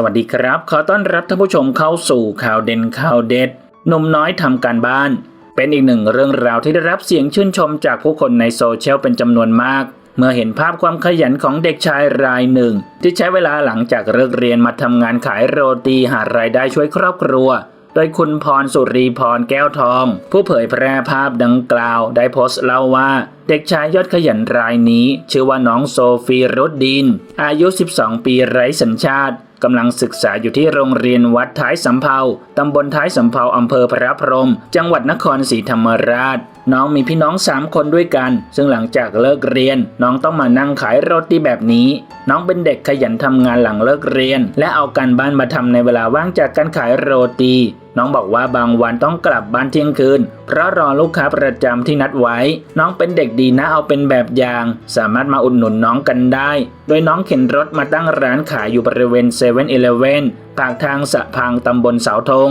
สวัสดีครับ ขอต้อนรับท่านผู้ชมเข้าสู่ข่าวเด่นข่าวเด็ดหนุ่มน้อยทำการบ้าน เป็นอีกหนึ่งเรื่องราวที่ได้รับเสียงชื่นชมจากผู้คนในโซเชียลเป็นจำนวนมาก เมื่อเห็นภาพความขยันของเด็กชายรายหนึ่ง ที่ใช้เวลาหลังจากเลิกเรียนมาทำงานขายโรตีหารายได้ช่วยครอบครัว โดยคุณพรสุรีพรแก้วทอง ผู้เผยแพร่ภาพดังกล่าว ได้โพสต์เล่าว่าเด็กชายยอดขยันรายนี้ ชื่อว่าน้องโซฟีรุดดิน อายุ 12 ปีไร้สัญชาติ กำลังศึกษาอยู่ที่โรงเรียนวัดท้ายสำเภาตำบลท้ายสำเภาอำเภอพระพรหมจังหวัดนครศรีธรรมราช น้องมีพี่น้อง 3 คนด้วยกัน ซึ่งหลังจากเลิกเรียน น้องต้องมานั่งขายโรตีแบบนี้ น้องเป็นเด็กขยันทำงานหลังเลิกเรียน และเอาการบ้านมาทำในเวลาว่างจากการขายโรตี น้องบอกว่าบางวันต้องกลับบ้านเที่ยงคืน เพราะรอลูกค้าประจำที่นัดไว้ น้องเป็นเด็กดีนะเอาเป็นแบบอย่าง สามารถมาอุดหนุนน้องกันได้ โดยน้องเข็นรถมาตั้งร้านขายอยู่บริเวณเซเว่นอีเลฟเว่นปากทางสะพังตำบลเสาธง